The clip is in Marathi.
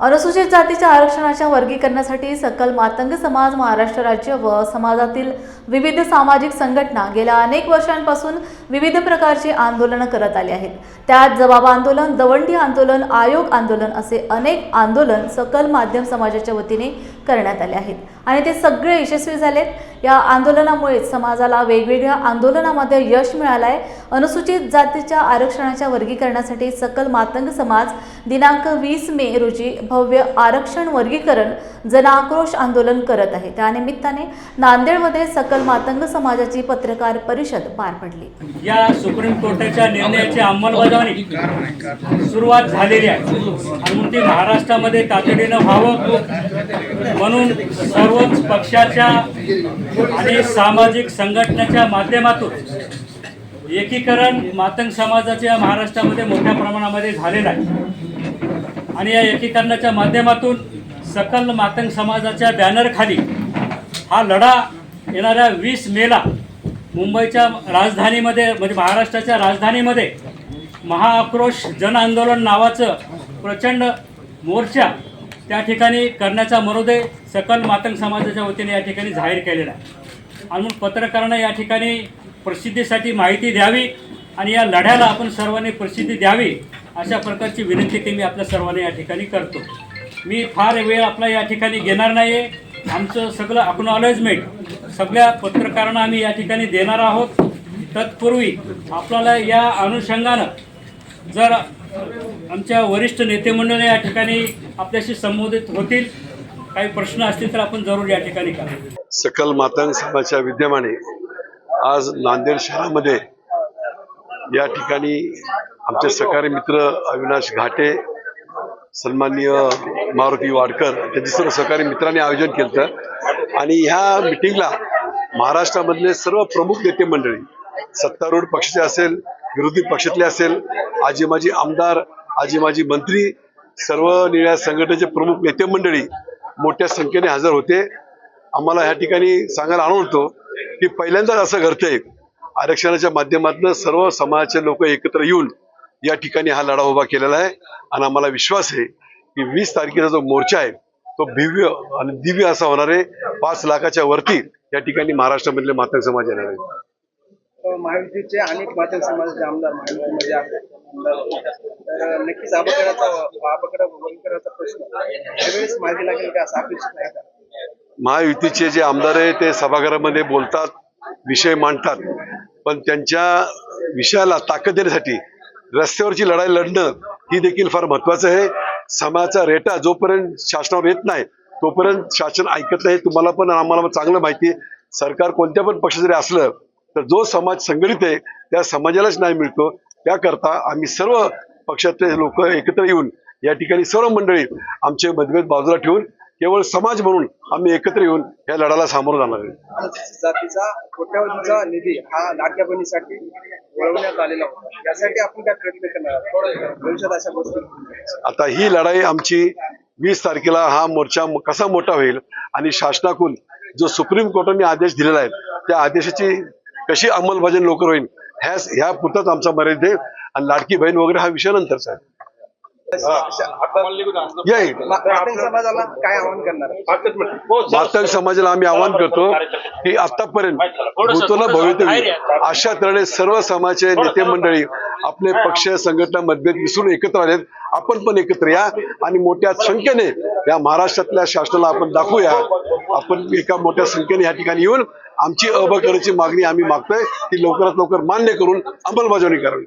अनुसूचित जातीच्या आरक्षणाच्या वर्गीकरणासाठी सकल मातंग समाज महाराष्ट्र राज्य व समाजातील विविध सामाजिक संघटना गेल्या अनेक वर्षांपासून विविध प्रकारची आंदोलनं करत आली आहेत. त्यात जबाब आंदोलन दवंडी आंदोलन आयोग आंदोलन असे अनेक आंदोलन सकल माध्यम समाजाच्या वतीने करण्यात आले आहेत. आणि ते सगळे यशस्वी झालेत. या आंदोलनामुळे समाजाला वेगवेगळ्या आंदोलनामध्ये यश मिळालं आहे अनुसूचित जातीच्या आरक्षणाच्या वर्गीकरणासाठी सकल मातंग समाज दिनांक वीस मे रोजी भव्य आरक्षण वर्गीकरण जनआक्रोश आंदोलन करत आहे. त्यानिमित्ताने नांदेडमध्ये सकल मातंग समाजाची पत्रकार परिषद पार पडली. या सुप्रीम कोर्टाच्या निर्णयाची अंमलबजावणी सुरुवात झालेली आहे. म्हणून ती महाराष्ट्रामध्ये तातडीनं व्हावं म्हणून सर्वच पक्षाच्या आणि सामाजिक संघटनेच्या माध्यमातून एकीकरण मातंग समाजाच्या महाराष्ट्रामध्ये मोठ्या प्रमाणामध्ये झालेलं आहे. आणि या एकीकरणाच्या माध्यमातून सकल मातंग समाजाच्या बॅनरखाली हा लढा येणाऱ्या वीस मेला मुंबईच्या राजधानीमध्ये म्हणजे महाराष्ट्राच्या राजधानीमध्ये महाआक्रोश जन आंदोलन नावाचं प्रचंड मोर्चा त्या ठिकाणी करण्याचा मनोदय सकल मातंग समाजाच्या वतीने या ठिकाणी जाहीर केलेला आहे. आणि म्हणून पत्रकारांना या ठिकाणी प्रसिद्धीसाठी माहिती द्यावी आणि या लढ्याला आपण सर्वांनी प्रसिद्धी द्यावी अशा प्रकारची विनंती ते मी आपल्या सर्वांना या ठिकाणी करतो. मी फार वेळ आपला या ठिकाणी घेणार नाही आहे आमचं सगळं अक्नॉलेजमेंट सगळ्या पत्रकारांना आम्ही या ठिकाणी देणार आहोत. तत्पूर्वी आपल्याला या अनुषंगानं जर आमच्या वरिष्ठ नेते मंडळ या ठिकाणी आपल्याशी संबोधित होतील काही प्रश्न असतील तर आपण जरूर या ठिकाणी करा. सकल मातंग समाजाच्या विद्यमाने आज नांदेड शहरामध्ये या ठिकाणी आमचे सहकारी मित्र अविनाश घाटे सन्माननीय मारुती वाडकर त्यांचे सर्व सहकारी मित्रांनी आयोजन केलं आणि ह्या मिटिंगला महाराष्ट्रामधले सर्व प्रमुख नेते मंडळी सत्तारूढ पक्षाचे असेल विरोधी पक्षातले असेल आजी माजी आमदार आजी माजी मंत्री सर्व निळ्या संघटनेचे प्रमुख नेते मंडळी मोठ्या संख्येने हजर होते. आम्हाला ह्या ठिकाणी सांगायला आवडतो की पहिल्यांदाच असं घडतंय. आरक्षणाच्या माध्यमातून सर्व समाजाचे लोक एकत्र येऊन या ठिकाणी हा लढा उभा केलेला आहे. आणि आम्हाला विश्वास आहे की वीस तारखेचा जो मोर्चा आहे तो भव्य आणि दिव्य असा होणार आहे. पाच लाखाच्या वरती या ठिकाणी महाराष्ट्रामधले मातंग समाज येणार आहे महायुतीचे अनेक मातंग समाजाचे आमदार महायुतीमध्ये आहेत आमदार. तर नक्कीच आबकडा प्रश्न. त्यावेळेस लागेल का असं अपेक्षित का महायुतीचे जे आमदार आहे ते सभागृहामध्ये बोलतात विषय मांडतात. पण त्यांच्या विषयाला ताकद देण्यासाठी रस्त्यावरची लढाई लढणं ही देखील फार महत्वाचं आहे. समाजाचा रेटा जोपर्यंत शासनावर येत नाही तोपर्यंत शासन ऐकत नाही. तुम्हाला पण आम्हाला चांगलं माहिती आहे. सरकार कोणत्या पण पक्ष जरी असलं तर जो समाज संघटित आहे त्या समाजालाच न्याय मिळतो. त्याकरता आम्ही सर्व पक्षातले लोक एकत्र येऊन या ठिकाणी सर्व मंडळी आमचे मतभेद बाजूला ठेवून केवळ समाज म्हणून आम्ही एकत्र येऊन या लढाला सामोरं जाणार आहे. जातीचा निधी हा लाडक्या वळवण्यात आलेला होता. यासाठी आपण काय प्रयत्न करणार भविष्यात अशा गोष्टी आता ही लढाई आमची वीस तारखेला हा मोर्चा कसा मोठा होईल आणि शासनाकडून जो सुप्रीम कोर्टाने आदेश दिलेला आहे त्या आदेशाची कशी अंमलबजावणी लवकर होईल ह्या ह्या पुरताच आमचा मर्यादित आहे. आणि लाडकी बहीण वगैरे हा विषय नंतरचा आहे. या समाजाला काय आवाहन करणार? मातंग समाजाला आम्ही आवाहन करतो की आतापर्यंत भूतोला भवितव्य अशा तऱ्हेने सर्व समाजाचे नेते मंडळी आपले पक्ष संघटना मतभेद विसरून एकत्र आलेत. आपण पण एकत्र या आणि मोठ्या संख्येने या महाराष्ट्रातल्या शासनाला आपण दाखवूया. आपण एका मोठ्या संख्येने या ठिकाणी येऊन आमची अबकराची मागणी आम्ही मागतोय. ती लवकरात लवकर मान्य करून अंमलबजावणी करावी.